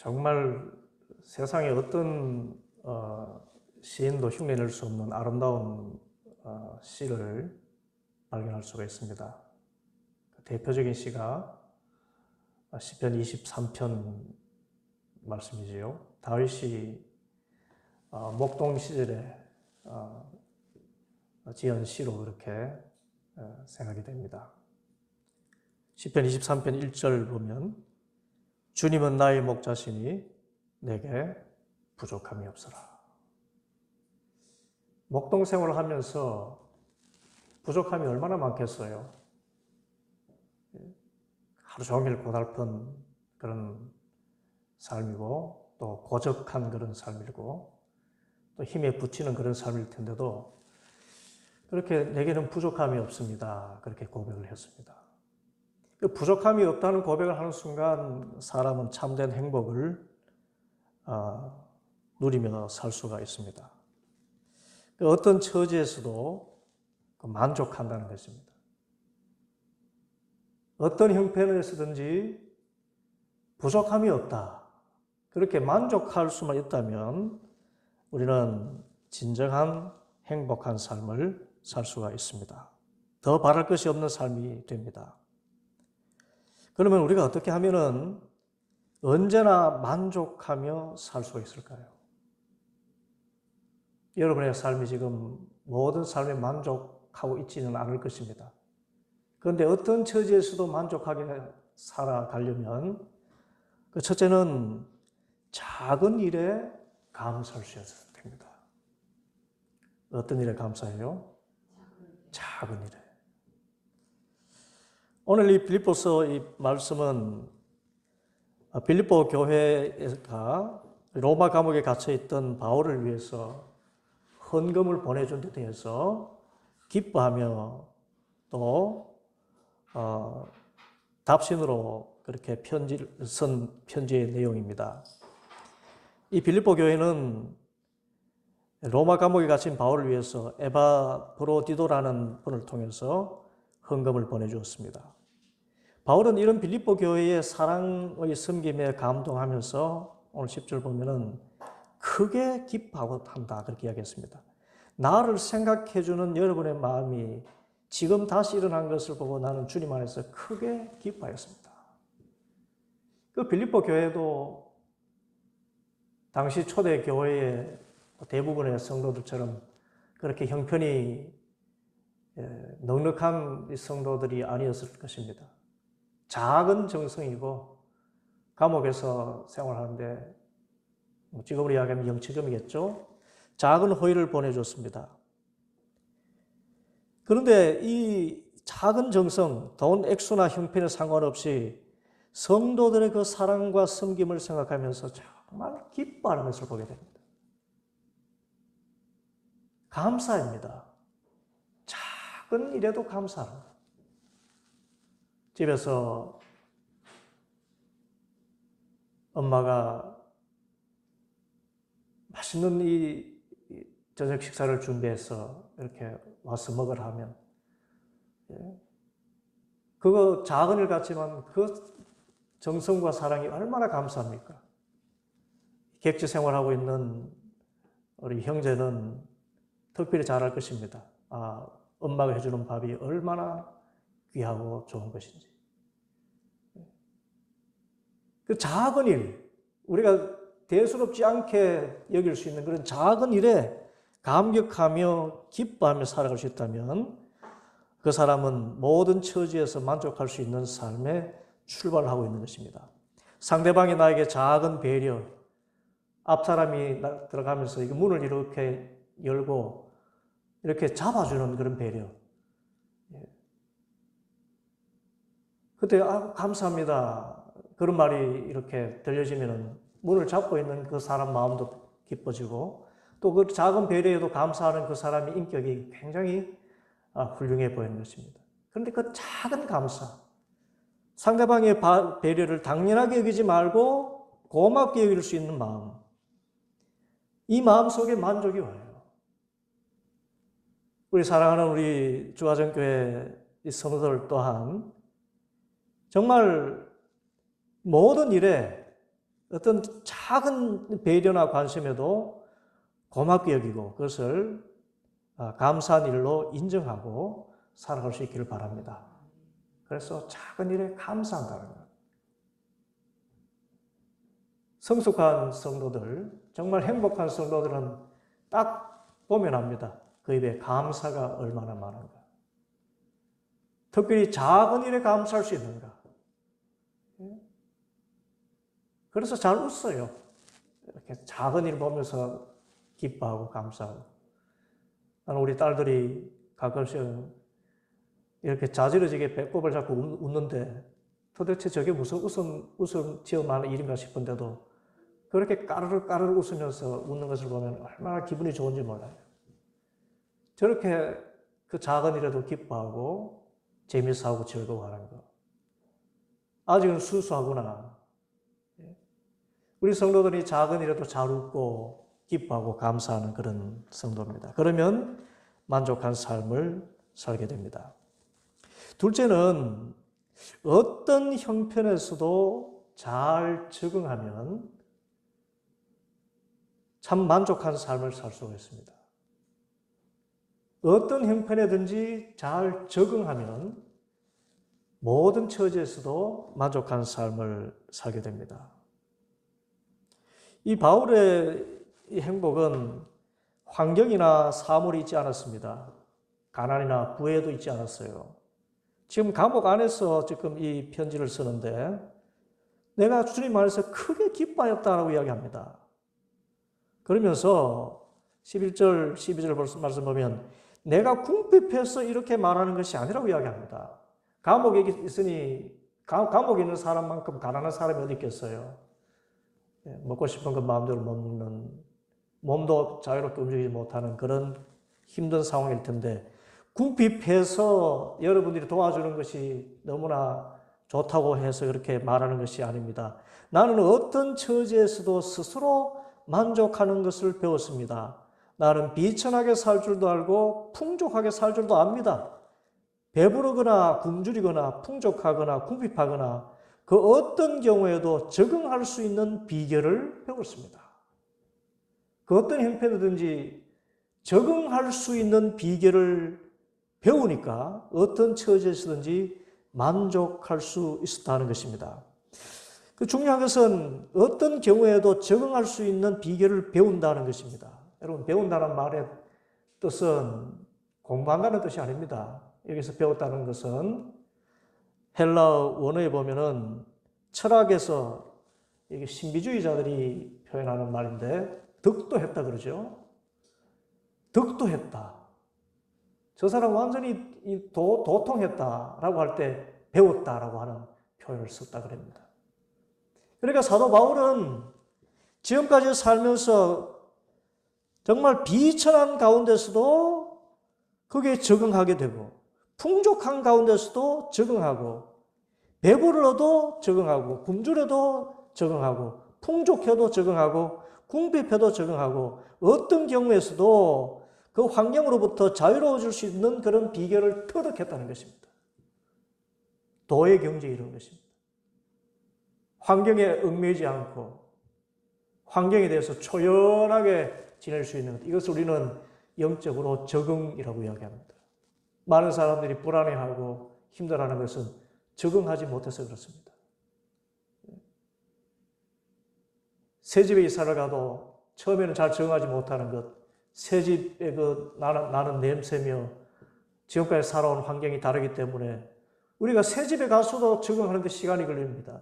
정말 세상에 어떤 어, 시인도 흉내낼 수 없는 아름다운 어, 시를 발견할 수가 있습니다. 대표적인 시가 시편 23편 말씀이지요. 다윗이 어, 목동 시절에 어, 지은 시로 그렇게 어, 생각이 됩니다. 시편 23편 1절 보면 주님은 나의 목자시니 내게 부족함이 없어라. 목동 생활을 하면서 부족함이 얼마나 많겠어요. 하루 종일 고달픈 그런 삶이고 또 고적한 그런 삶이고 또 힘에 부치는 그런 삶일 텐데도 그렇게 내게는 부족함이 없습니다. 그렇게 고백을 했습니다. 그 부족함이 없다는 고백을 하는 순간 사람은 참된 행복을 어, 누리며 살 수가 있습니다. 그 어떤 처지에서도 그 만족한다는 것입니다. 어떤 형편에서든지 부족함이 없다. 그렇게 만족할 수만 있다면 우리는 진정한 행복한 삶을 살 수가 있습니다. 더 바랄 것이 없는 삶이 됩니다. 그러면 우리가 어떻게 하면은 언제나 만족하며 살 수가 있을까요? 여러분의 삶이 지금 모든 삶에 만족하고 있지는 않을 것입니다. 그런데 어떤 처지에서도 만족하게 살아가려면 그 첫째는 작은 일에 수 있어야 됩니다. 어떤 일에 감사해요? 작은 일에. 오늘 이 빌립보서 이 말씀은 빌립보 교회가 로마 감옥에 갇혀 있던 바울을 위해서 헌금을 보내준 데 대해서 기뻐하며 또 어, 답신으로 그렇게 편지 쓴 편지의 내용입니다. 이 빌립보 교회는 로마 감옥에 갇힌 바울을 위해서 에바 브로디도라는 분을 통해서 헌금을 보내주었습니다. 바울은 이런 빌립보 교회의 사랑의 섬김에 감동하면서 오늘 10절 보면은 크게 기뻐하고 한다 그렇게 이야기했습니다. 나를 생각해 주는 여러분의 마음이 지금 다시 일어난 것을 보고 나는 주님 안에서 크게 기뻐하였습니다. 그 빌립보 교회도 당시 초대 교회의 대부분의 성도들처럼 그렇게 형편이 예, 넉넉한 성도들이 아니었을 것입니다. 작은 정성이고 감옥에서 생활하는데 뭐 지금으로 이야기하면 영치금이겠죠. 작은 호의를 보내줬습니다. 그런데 이 작은 정성, 돈 액수나 형편에 상관없이 성도들의 그 사랑과 섬김을 생각하면서 정말 기뻐하는 것을 보게 됩니다. 감사입니다. 작은 일에도 감사합니다. 집에서 엄마가 맛있는 이 저녁 식사를 준비해서 이렇게 와서 먹으라 하면 예. 그거 작은 일 같지만 그 정성과 사랑이 얼마나 감사합니까? 객지 생활하고 있는 우리 형제는 특별히 잘할 것입니다. 아, 엄마가 해주는 밥이 얼마나 귀하고 좋은 것인지. 그 작은 일, 우리가 대수롭지 않게 여길 수 있는 그런 작은 일에 감격하며 기뻐하며 살아갈 수 있다면 그 사람은 모든 처지에서 만족할 수 있는 삶에 출발하고 있는 것입니다. 상대방이 나에게 작은 배려, 앞 사람이 들어가면서 문을 이렇게 열고 이렇게 잡아주는 그런 배려. 예. 그때 아, 감사합니다. 그런 말이 이렇게 들려지면 문을 잡고 있는 그 사람 마음도 기뻐지고 또 그 작은 배려에도 감사하는 그 사람의 인격이 굉장히 아, 훌륭해 보이는 것입니다. 그런데 그 작은 감사, 상대방의 배려를 당연하게 여기지 말고 고맙게 여길 수 있는 마음, 이 마음 속에 만족이 와요. 우리 사랑하는 우리 주화전교회 성도들 또한 정말 모든 일에 어떤 작은 배려나 관심에도 고맙게 여기고 그것을 아, 감사한 일로 인정하고 살아갈 수 있기를 바랍니다. 그래서 작은 일에 감사한다는 것. 성숙한 성도들, 정말 행복한 성도들은 딱 보면 압니다. 그 입에 감사가 얼마나 많은가. 특별히 작은 일에 감사할 수 있는가. 그래서 잘 웃어요. 이렇게 작은 일 보면서 기뻐하고 감사하고. 나는 우리 딸들이 가끔씩 이렇게 자지러지게 배꼽을 잡고 웃- 웃는데 도대체 저게 무슨 웃음, 웃음 지어만한 일인가 싶은데도 그렇게 까르르 까르르 웃으면서 웃는 것을 보면 얼마나 기분이 좋은지 몰라요. 저렇게 그 작은 일에도 기뻐하고 재미있어하고 즐거워하는 거. 아직은 수수하구나. 예. 우리 성도들이 작은 일에도 잘 웃고 기뻐하고 감사하는 그런 성도입니다. 그러면 만족한 삶을 살게 됩니다. 둘째는 어떤 형편에서도 잘 적응하면 참 만족한 삶을 살 수가 있습니다. 어떤 형편에든지 잘 적응하면 모든 처지에서도 만족한 삶을 살게 됩니다. 이 바울의 이 행복은 환경이나 사물이 있지 않았습니다. 가난이나 부에도 있지 않았어요. 지금 감옥 안에서 지금 이 편지를 쓰는데 내가 주님 안에서 크게 기뻐하였다라고 이야기합니다. 그러면서 11절, 12절 말씀 보면 내가 궁핍해서 이렇게 말하는 것이 아니라고 이야기합니다. 감옥에 있으니 감옥에 있는 사람만큼 가난한 사람이 어디 있겠어요? 예, 먹고 싶은 것 마음대로 먹는 몸도 자유롭게 움직이지 못하는 그런 힘든 상황일 텐데 궁핍해서 여러분들이 도와주는 것이 너무나 좋다고 해서 그렇게 말하는 것이 아닙니다. 나는 어떤 처지에서도 스스로 만족하는 것을 배웠습니다. 나는 비천하게 살 줄도 알고 풍족하게 살 줄도 압니다. 배부르거나 굶주리거나 풍족하거나 궁핍하거나 그 어떤 경우에도 적응할 수 있는 비결을 배웠습니다. 그 어떤 형편이든지 적응할 수 있는 비결을 배우니까 어떤 처지에서든지 만족할 수 있었다는 것입니다. 그 중요한 것은 어떤 경우에도 적응할 수 있는 비결을 배운다는 것입니다. 여러분, 배운다는 말의 뜻은 공부한다는 뜻이 아닙니다. 여기서 배웠다는 것은 헬라 원어에 보면은 철학에서 이게 신비주의자들이 표현하는 말인데 득도했다 그러죠. 득도했다. 저 사람 완전히 도, 도통했다라고 할 때 배웠다라고 하는 표현을 썼다 그럽니다. 그러니까 사도 바울은 지금까지 살면서 정말 비천한 가운데서도 거기에 적응하게 되고 풍족한 가운데서도 적응하고 배부르도 적응하고 굶주려도 적응하고 풍족해도 적응하고 궁핍해도 적응하고 어떤 경우에서도 그 환경으로부터 자유로워질 수 있는 그런 비결을 터득했다는 것입니다. 도의 경제에 이런 것입니다. 환경에 얽매이지 않고 환경에 대해서 초연하게 지낼 수 있는 것. 이것을 우리는 영적으로 적응이라고 이야기합니다. 많은 사람들이 불안해하고 힘들어하는 것은 적응하지 못해서 그렇습니다. 새 집에 이사를 가도 처음에는 잘 적응하지 못하는 것, 새 집에 그 나는, 나는 냄새며 지금까지 살아온 환경이 다르기 때문에 우리가 새 집에 가서도 적응하는데 시간이 걸립니다.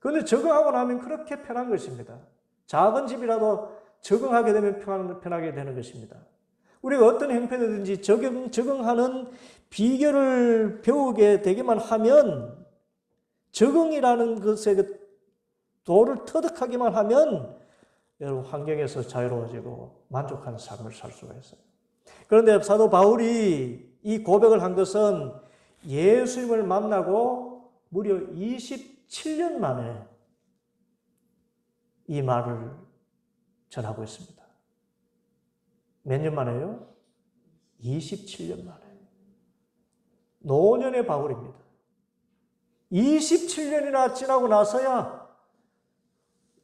그런데 적응하고 나면 그렇게 편한 것입니다. 작은 집이라도 적응하게 되면 편, 편하게 되는 것입니다. 우리가 어떤 형편이든지 적응, 적응하는 비결을 배우게 되기만 하면 적응이라는 것의 그 도를 터득하기만 하면 여러분 환경에서 자유로워지고 만족하는 삶을 살 수가 있어요. 그런데 사도 바울이 이 고백을 한 것은 예수님을 만나고 무려 27년 만에 이 말을 전하고 있습니다. 몇 년 만에요? 27년 만에. 노년의 바울입니다. 27년이나 지나고 나서야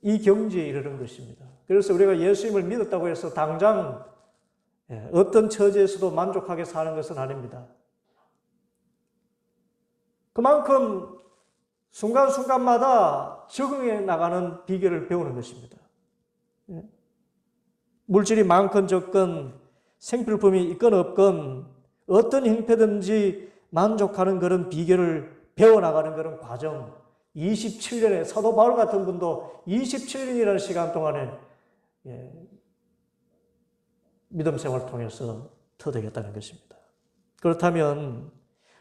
이 경지에 이르는 것입니다. 그래서 우리가 예수님을 믿었다고 해서 당장 예, 어떤 처지에서도 만족하게 사는 것은 아닙니다. 그만큼 순간순간마다 적응해 나가는 비결을 배우는 것입니다. 예. 물질이 많건 적건 생필품이 있건 없건 어떤 형태든지 만족하는 그런 비결을 배워나가는 그런 과정 27년에 사도 바울 같은 분도 27년이라는 시간 동안에 예, 믿음 생활을 통해서 터득했다는 것입니다. 그렇다면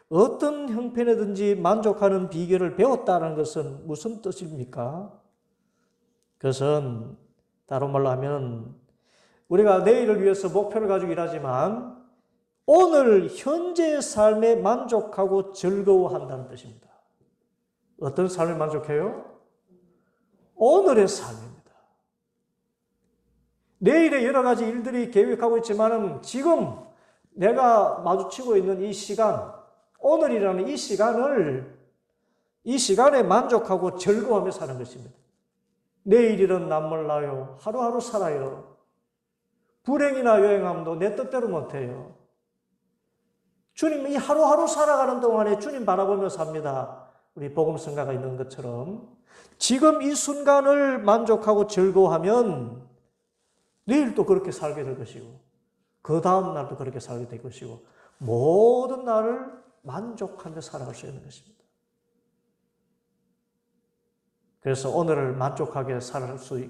어떤 형편이든지 만족하는 비결을 배웠다는 것은 무슨 뜻입니까? 그것은 다른 말로 하면 우리가 내일을 위해서 목표를 가지고 일하지만 오늘 현재의 삶에 만족하고 즐거워한다는 뜻입니다. 어떤 삶에 만족해요? 오늘의 삶입니다. 내일의 여러 가지 일들이 계획하고 있지만은 지금 내가 마주치고 있는 이 시간, 오늘이라는 이 시간을 이 시간에 만족하고 즐거워하며 사는 것입니다. 내일일은 남몰라요. 하루하루 살아요. 불행이나 여행함도 내 뜻대로 못해요. 주님 이 하루하루 살아가는 동안에 주님 바라보며 삽니다. 우리 복음 성가가 있는 것처럼 지금 이 순간을 만족하고 즐거워하면 내일 또 그렇게 살게 될 것이고 그 다음 날도 그렇게 살게 될 것이고 모든 날을 만족하며 살아갈 수 있는 것입니다. 그래서 오늘을 만족하게 살수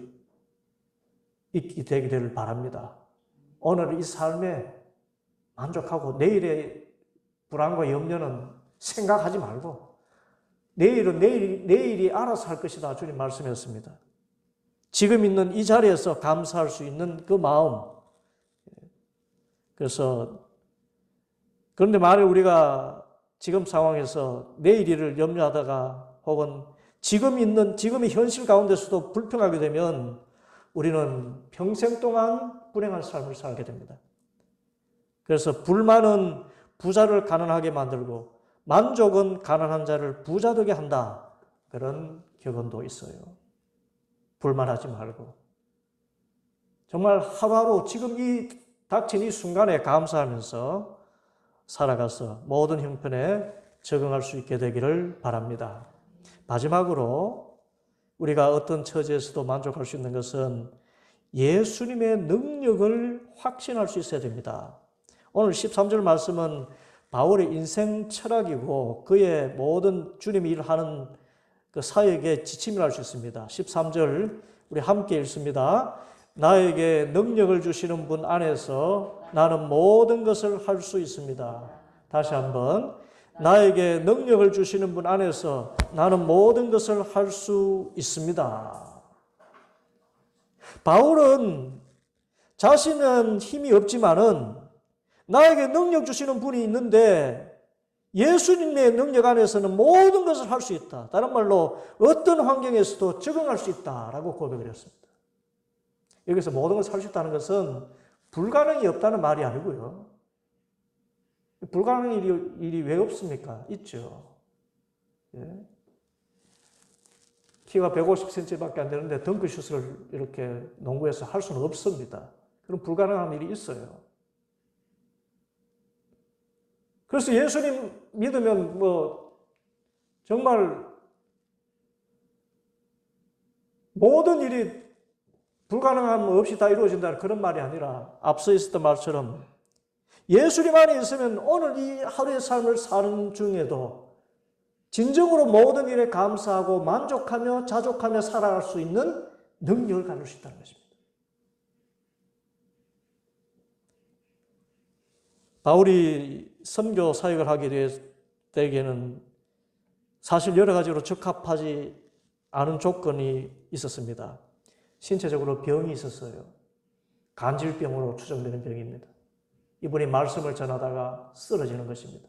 있게 되기를 바랍니다. 오늘 이 삶에 만족하고 내일의 불안과 염려는 생각하지 말고 내일은 내일, 내일이 알아서 할 것이다. 주님 말씀했습니다. 지금 있는 이 자리에서 감사할 수 있는 그 마음. 그래서 그런데 만약 우리가 지금 상황에서 내일 일을 염려하다가 혹은 지금 있는 지금의 현실 가운데서도 불평하게 되면 우리는 평생 동안 불행한 삶을 살게 됩니다. 그래서 불만은 부자를 가난하게 만들고 만족은 가난한 자를 부자 되게 한다. 그런 격언도 있어요. 불만하지 말고. 정말 하루하루 지금 이 닥친 이 순간에 감사하면서 살아가서 모든 형편에 적응할 수 있게 되기를 바랍니다. 마지막으로 우리가 어떤 처지에서도 만족할 수 있는 것은 예수님의 능력을 확신할 수 있어야 됩니다. 오늘 13절 말씀은 바울의 인생 철학이고 그의 모든 주님이 일하는 그 사역의 지침이라 할 수 있습니다. 13절 우리 함께 읽습니다. 나에게 능력을 주시는 분 안에서 나는 모든 것을 할 수 있습니다. 다시 한번 나에게 능력을 주시는 분 안에서 나는 모든 것을 할 수 있습니다. 바울은 자신은 힘이 없지만은 나에게 능력 주시는 분이 있는데 예수님의 능력 안에서는 모든 것을 할 수 있다. 다른 말로 어떤 환경에서도 적응할 수 있다라고 고백을 했습니다. 여기서 모든 것을 할 수 있다는 것은 불가능이 없다는 말이 아니고요. 불가능한 일이, 일이 왜 없습니까? 있죠. 예. 키가 150cm밖에 안 되는데 덩크슛을 이렇게 농구에서 할 수는 없습니다. 그럼 불가능한 일이 있어요. 그래서 예수님 믿으면 뭐 정말 모든 일이 불가능함 없이 다 이루어진다는 그런 말이 아니라 앞서 있었던 말처럼 예수님 안에 있으면 오늘 이 하루의 삶을 사는 중에도 진정으로 모든 일에 감사하고 만족하며 자족하며 살아갈 수 있는 능력을 가질 수 있다는 것입니다. 바울이 선교 사역을 하게 되기에는 사실 여러 가지로 적합하지 않은 조건이 있었습니다. 신체적으로 병이 있었어요. 간질병으로 추정되는 병입니다. 이분이 말씀을 전하다가 쓰러지는 것입니다.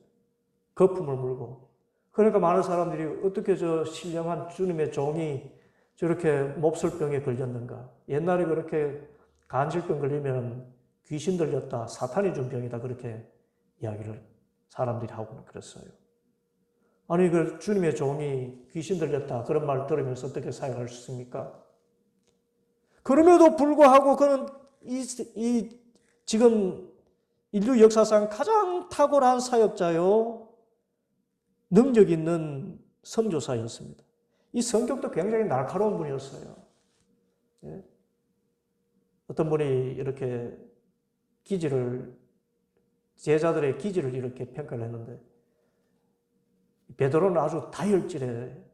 거품을 물고. 그러니까 많은 사람들이 어떻게 저 신령한 주님의 종이 저렇게 몹쓸병에 걸렸는가. 옛날에 그렇게 간질병 걸리면 귀신 들렸다, 사탄이 준 병이다, 그렇게 이야기를 사람들이 하고는 그랬어요. 아니, 그 주님의 종이 귀신 들렸다, 그런 말 들으면서 어떻게 사용할 수 있습니까? 그럼에도 불구하고 그는 이, 이 지금 인류 역사상 가장 탁월한 사역자요, 능력 있는 선교사였습니다. 이 성격도 굉장히 날카로운 분이었어요. 예? 어떤 분이 이렇게 기질을, 제자들의 기질을 이렇게 평가를 했는데, 베드로는 아주 다혈질의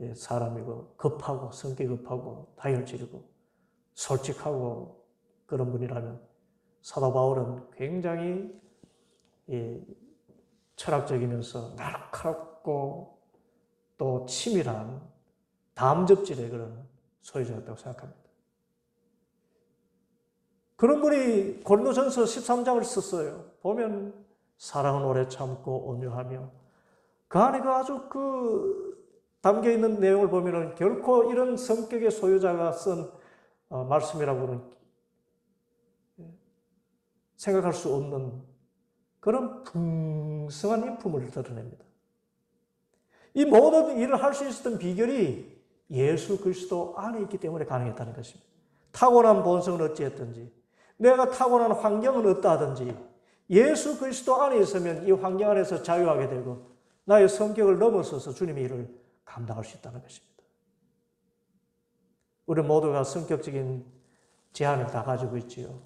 예, 사람이고, 급하고, 성격이 급하고, 다혈질이고, 솔직하고, 그런 분이라면, 사도 바울은 굉장히 예, 철학적이면서 날카롭고 또 치밀한 담접질의 그런 소유자였다고 생각합니다. 그런 분이 고린도전서 13장을 썼어요. 보면 사랑은 오래 참고 온유하며 그 안에 그 아주 그 담겨 있는 내용을 보면은 결코 이런 성격의 소유자가 쓴 어, 말씀이라고는 생각할 수 없는 그런 풍성한 인품을 드러냅니다. 이 모든 일을 할 수 있었던 비결이 예수 그리스도 안에 있기 때문에 가능했다는 것입니다. 타고난 본성은 어찌했든지, 내가 타고난 환경은 어떠하든지, 예수 그리스도 안에 있으면 이 환경 안에서 자유하게 되고, 나의 성격을 넘어서서 주님의 일을 감당할 수 있다는 것입니다. 우리 모두가 성격적인 제한을 다 가지고 있지요.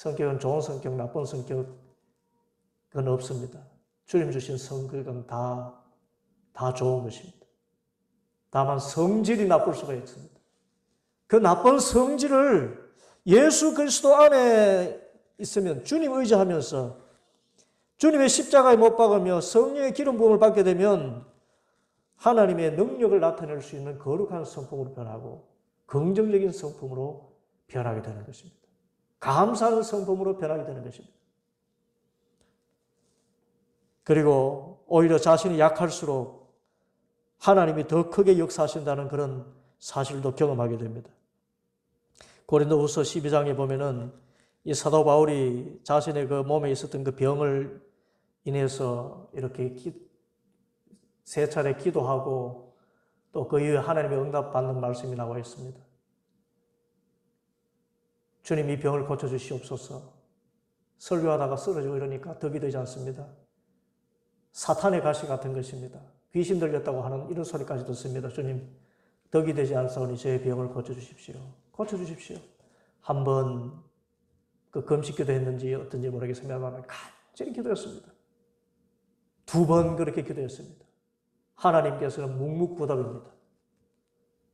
성격은 좋은 성격, 나쁜 성격은 없습니다. 주님 주신 성격은 다, 다 좋은 것입니다. 다만 성질이 나쁠 수가 있습니다. 그 나쁜 성질을 예수 그리스도 안에 있으면 주님 의지하면서 주님의 십자가에 못 박으며 성령의 기름 부음을 받게 되면 하나님의 능력을 나타낼 수 있는 거룩한 성품으로 변하고 긍정적인 성품으로 변하게 되는 것입니다. 감사하는 성품으로 변하게 되는 것입니다. 그리고 오히려 자신이 약할수록 하나님이 더 크게 역사하신다는 그런 사실도 경험하게 됩니다. 고린도후서 12장에 보면은 이 사도 바울이 자신의 그 몸에 있었던 그 병을 인해서 이렇게 세 차례 기도하고 또 그 이후에 하나님의 응답 받는 말씀이 나와 있습니다. 주님 이 병을 고쳐주시옵소서. 설교하다가 쓰러지고 이러니까 덕이 되지 않습니다. 사탄의 가시 같은 것입니다. 귀신 들렸다고 하는 이런 소리까지 듣습니다. 주님, 덕이 되지 않사오니 제 병을 고쳐주십시오. 고쳐주십시오. 한번 그 금식기도 했는지 어떤지 모르겠습니다만 간절히 기도했습니다. 두 번 그렇게 기도했습니다. 하나님께서는 묵묵부답입니다.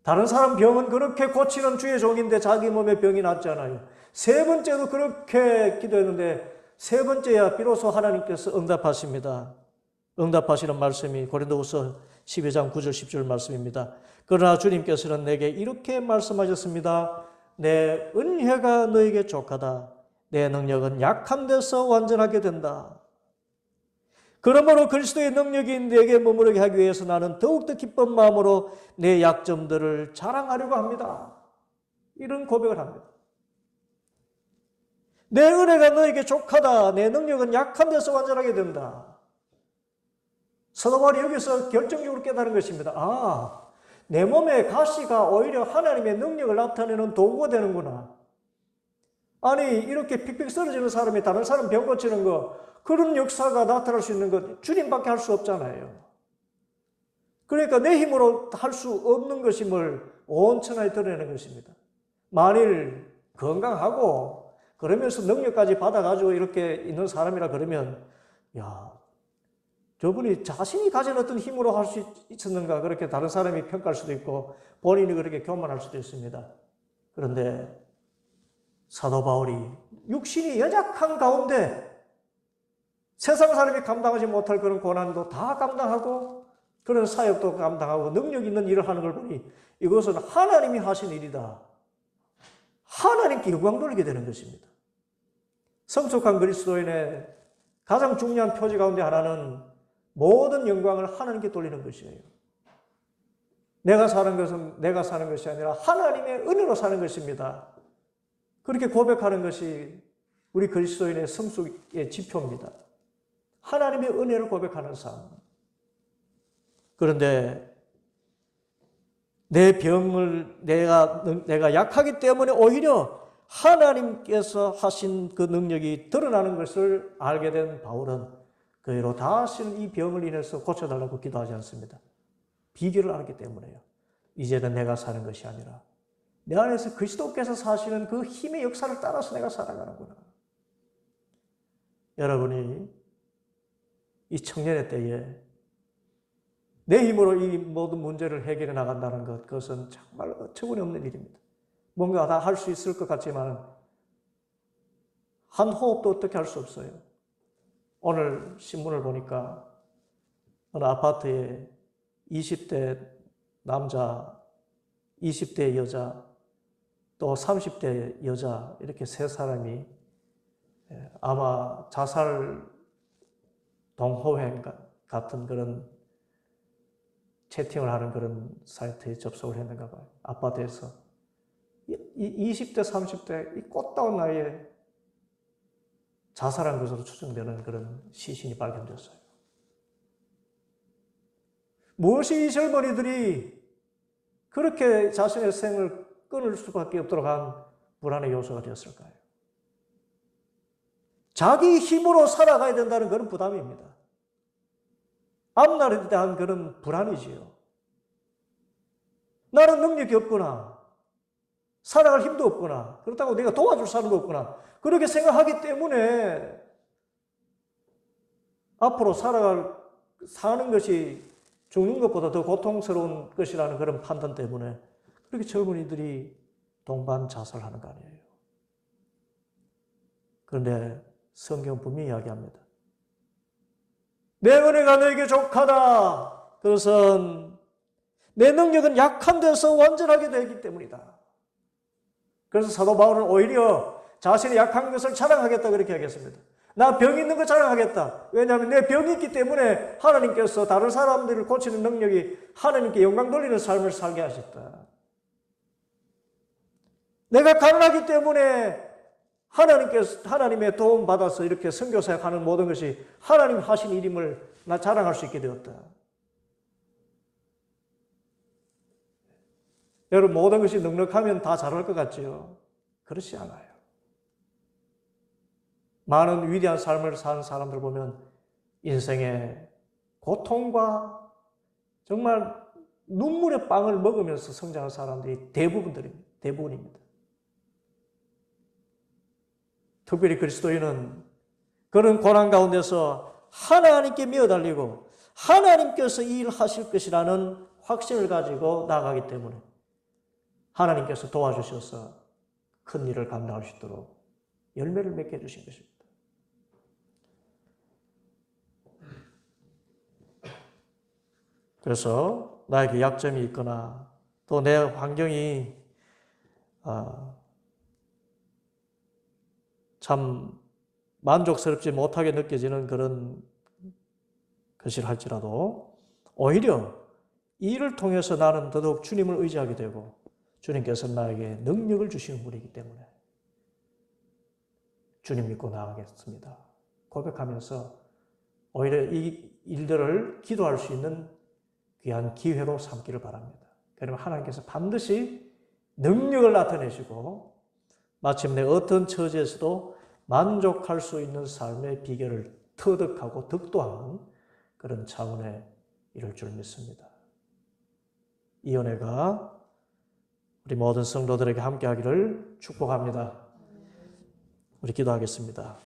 다른 사람 병은 그렇게 고치는 주의 종인데 자기 몸에 병이 낫잖아요. 세 번째도 그렇게 기도했는데 세 번째야 비로소 하나님께서 응답하십니다. 응답하시는 말씀이 고린도후서 12장 9절 10절 말씀입니다. 그러나 주님께서는 내게 이렇게 말씀하셨습니다. 내 은혜가 너에게 족하다. 내 능력은 약한 데서 완전하게 된다. 그러므로 그리스도의 능력이 내게 머무르게 하기 위해서 나는 더욱더 기쁜 마음으로 내 약점들을 자랑하려고 합니다. 이런 고백을 합니다. 내 은혜가 너에게 족하다. 내 능력은 약한 데서 완전하게 된다. 사도 바울이 여기서 결정적으로 깨달은 것입니다. 아, 내 몸의 가시가 오히려 하나님의 능력을 나타내는 도구가 되는구나. 아니, 이렇게 픽픽 쓰러지는 사람이 다른 사람 병 고치는 거, 그런 역사가 나타날 수 있는 것, 주님밖에 할 수 없잖아요. 그러니까 내 힘으로 할 수 없는 것임을 온천하게 드러내는 것입니다. 만일 건강하고 그러면서 능력까지 받아가지고 이렇게 있는 사람이라 그러면, 야, 저분이 자신이 가진 어떤 힘으로 할 수 있었는가 그렇게 다른 사람이 평가할 수도 있고 본인이 그렇게 교만할 수도 있습니다. 그런데 사도 바울이 육신이 연약한 가운데 세상 사람이 감당하지 못할 그런 고난도 다 감당하고 그런 사역도 감당하고 능력 있는 일을 하는 걸 보니 이것은 하나님이 하신 일이다. 하나님께 영광 돌리게 되는 것입니다. 성숙한 그리스도인의 가장 중요한 표지 가운데 하나는 모든 영광을 하나님께 돌리는 것이에요. 내가 사는 것은 내가 사는 것이 아니라 하나님의 은혜로 사는 것입니다. 그렇게 고백하는 것이 우리 그리스도인의 성숙의 지표입니다. 하나님의 은혜를 고백하는 삶. 그런데 내 병을 내가 내가 약하기 때문에 오히려 하나님께서 하신 그 능력이 드러나는 것을 알게 된 바울은 그로 다시는 이 병을 인해서 고쳐달라고 기도하지 않습니다. 비결을 알기 때문에요. 이제는 내가 사는 것이 아니라 내 안에서 그리스도께서 사시는 그 힘의 역사를 따라서 내가 살아가는구나. 여러분이 이 청년의 때에 내 힘으로 이 모든 문제를 해결해 나간다는 것, 그것은 정말 어처구니 없는 일입니다. 뭔가 다 할 수 있을 것 같지만 한 호흡도 어떻게 할 수 없어요. 오늘 신문을 보니까 어느 아파트에 20대 남자, 20대 여자, 또 30대 여자 이렇게 세 사람이 예, 아마 자살 동호회 같은 그런 채팅을 하는 그런 사이트에 접속을 했는가 봐요. 아파트에서. 20대, 30대 이 꽃다운 나이에 자살한 것으로 추정되는 그런 시신이 발견됐어요. 무엇이 이 젊은이들이 그렇게 자신의 생을 끊을 수밖에 없도록 한 불안의 요소가 되었을까요? 자기 힘으로 살아가야 된다는 그런 부담입니다. 앞날에 대한 그런 불안이지요. 나는 능력이 없구나. 살아갈 힘도 없구나. 그렇다고 내가 도와줄 사람도 없구나. 그렇게 생각하기 때문에 앞으로 살아갈, 사는 것이 죽는 것보다 더 고통스러운 것이라는 그런 판단 때문에 그렇게 젊은이들이 동반 자살하는 거 아니에요. 그런데 성경 분명히 이야기합니다. 내 은혜가 너에게 족하다. 그것은 내 능력은 약한 데서 완전하게 되기 때문이다. 그래서 사도 바울은 오히려 자신의 약한 것을 자랑하겠다 그렇게 하겠습니다. 나 병 있는 거 자랑하겠다. 왜냐하면 내 병이 있기 때문에 하나님께서 다른 사람들을 고치는 능력이 하나님께 영광 돌리는 삶을 살게 하셨다. 내가 가난하기 때문에 하나님께서 하나님의 도움 받아서 이렇게 선교 사역 하는 모든 것이 하나님 하신 일임을 나 자랑할 수 있게 되었다. 여러분 모든 것이 넉넉하면 다 잘할 것 같지요? 그렇지 않아요. 많은 위대한 삶을 산 사람들 보면 인생의 고통과 정말 눈물의 빵을 먹으면서 성장한 사람들이 대부분들입니다. 대부분입니다. 특별히 그리스도인은 그런 고난 가운데서 하나님께 미어달리고 하나님께서 일하실 것이라는 확신을 가지고 나가기 때문에 하나님께서 도와주셔서 큰 일을 감당할 수 있도록 열매를 맺게 해주신 것입니다. 그래서 나에게 약점이 있거나 또 내 환경이 아, 참 만족스럽지 못하게 느껴지는 그런 것이라 할지라도 오히려 이 일을 통해서 나는 더더욱 주님을 의지하게 되고 주님께서 나에게 능력을 주시는 분이기 때문에 주님 믿고 나아가겠습니다. 고백하면서 오히려 이 일들을 기도할 수 있는 귀한 기회로 삼기를 바랍니다. 그러면 하나님께서 반드시 능력을 나타내시고 마침내 어떤 처지에서도 만족할 수 있는 삶의 비결을 터득하고 득도하는 그런 차원에 이를 줄 믿습니다. 이 은혜가 우리 모든 성도들에게 함께 하기를 축복합니다. 우리 기도하겠습니다.